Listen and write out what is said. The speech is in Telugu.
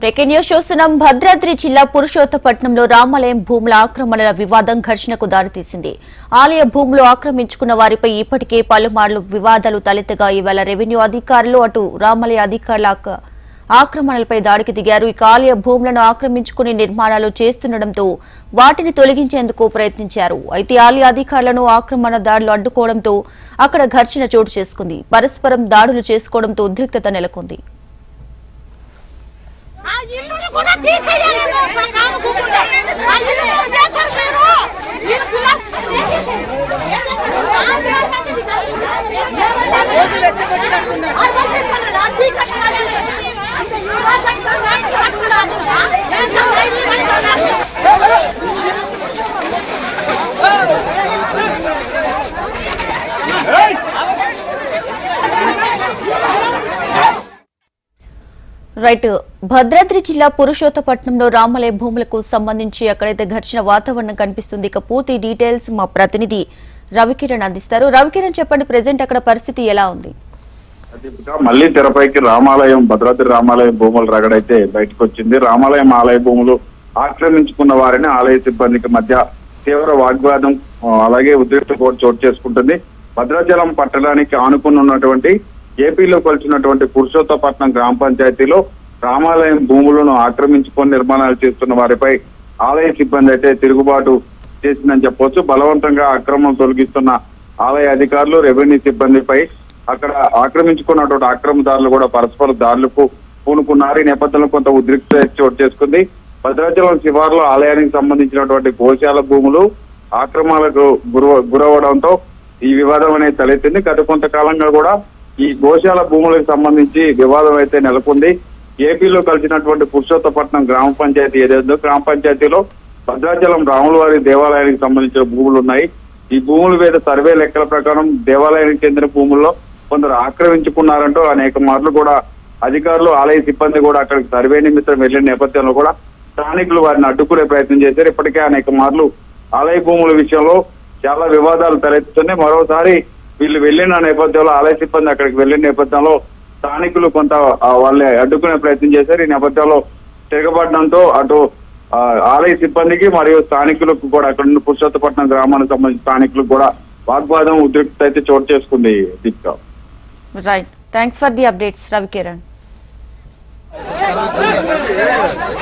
బ్రేకింగ్ న్యూస్ చూస్తున్నాం. భద్రాద్రి జిల్లా పురుషోత్తపట్నంలో రామాలయం భూముల ఆక్రమణల వివాదం ఘర్షణకు దారితీసింది. ఆలయ భూములు ఆక్రమించుకున్న వారిపై ఇప్పటికే పలుమార్లు వివాదాలు తలెత్తగా ఇవాళ రెవెన్యూ అధికారులు అటు రామాలయ అధికారుల ఆక్రమణలపై దాడికి దిగారు. ఇక ఆలయ భూములను ఆక్రమించుకుని నిర్మాణాలు చేస్తుండటంతో వాటిని తొలగించేందుకు ప్రయత్నించారు. అయితే ఆలయ అధికారులను ఆక్రమణ దాడులు అడ్డుకోవడంతో అక్కడ ఘర్షణ చోటు చేసుకుంది. పరస్పరం దాడులు చేసుకోవడంతో ఉద్రిక్తత నెలకొంది. కూడా తీసేయాలేమో ఒక కానుకోకుండా. ఆ ఇల్లు ఏం చేశారు మీరు? మీరు పిల్ల- ఆ రైట్. భద్రాద్రి జిల్లా పురుషోత్తపట్నంలో రామలయ భూములకు సంబంధించి అక్కడైతే ఘర్షణ వాతావరణం కనిపిస్తుంది ఇక పూర్తి డీటెయిల్స్ మా ప్రతినిధి రవికిరణ్ అందిస్తారు. రవికిరణ్ చెప్పండి ప్రెసెంట్ అక్కడ పరిస్థితి ఎలా ఉంది? మళ్ళీ తెరపైకి రామాలయం భద్రాద్రి రామాలయం భూముల రగడైతే బయటకు వచ్చింది రామాలయం ఆలయ భూములు ఆక్రమించుకున్న వారిని ఆలయ సిబ్బందికి మధ్య తీవ్ర వాగ్వాదం అలాగే ఉద్రిక్త కూడా చోటు చేసుకుంటుంది. భద్రాచలం పట్టణానికి ఆనుకుని ఉన్నటువంటి ఏపీలో కలిసినటువంటి పురుషోత్తపట్నం గ్రామ పంచాయతీలో రామాలయం భూములను ఆక్రమించుకొని నిర్మాణాలు చేస్తున్న వారిపై ఆలయ సిబ్బంది అయితే తిరుగుబాటు చేసిందని చెప్పొచ్చు. బలవంతంగా అక్రమం తొలగిస్తున్న ఆలయ అధికారులు రెవెన్యూ సిబ్బందిపై అక్కడ ఆక్రమించుకున్నటువంటి ఆక్రమదారులు కూడా పరస్పర దారులకు పూనుకున్నారు. ఈ నేపథ్యంలో కొంత ఉద్రిక్త చోటు చేసుకుంది. భద్రాచలం శివార్లో ఆలయానికి సంబంధించినటువంటి గోశాల భూములు ఆక్రమాలకు గుర గురవడంతో ఈ వివాదం అనేది తలెత్తింది. గత కొంతకాలంగా కూడా ఈ గోశాల భూములకు సంబంధించి వివాదం అయితే నెలకొంది. ఏపీలో కలిసినటువంటి పురుషోత్తపట్నం గ్రామ పంచాయతీ ఏదైందో గ్రామ పంచాయతీలో భద్రాచలం రాములవారి దేవాలయానికి సంబంధించిన భూములు ఉన్నాయి. ఈ భూముల మీద సర్వే లెక్కల ప్రకారం దేవాలయానికి చెందిన భూముల్లో కొందరు ఆక్రమించుకున్నారంటూ అనేక మార్లు కూడా అధికారులు ఆలయ సిబ్బంది కూడా అక్కడికి సర్వే నిమిత్తం వెళ్ళిన నేపథ్యంలో కూడా స్థానికులు వారిని అడ్డుకునే ప్రయత్నం చేశారు. ఇప్పటికే అనేక మార్లు ఆలయ భూముల విషయంలో చాలా వివాదాలు తలెత్తుతున్నాయి. మరోసారి వీళ్ళు వెళ్ళిన నేపథ్యంలో ఆలయ సిబ్బంది అక్కడికి వెళ్ళిన నేపథ్యంలో స్థానికులు కొంత వాళ్ళని అడ్డుకునే ప్రయత్నం చేశారు. ఈ నేపథ్యంలో తిరగబడడంతో అటు ఆలయ సిబ్బందికి మరియు స్థానికులకు కూడా అక్కడ ఉన్న పురుషోత్తపట్నం గ్రామానికి సంబంధించిన స్థానికులకు కూడా వాగ్వాదం ఉద్రిక్త అయితే చోటు చేసుకుంది Deepika right thanks for the updates Ravikiran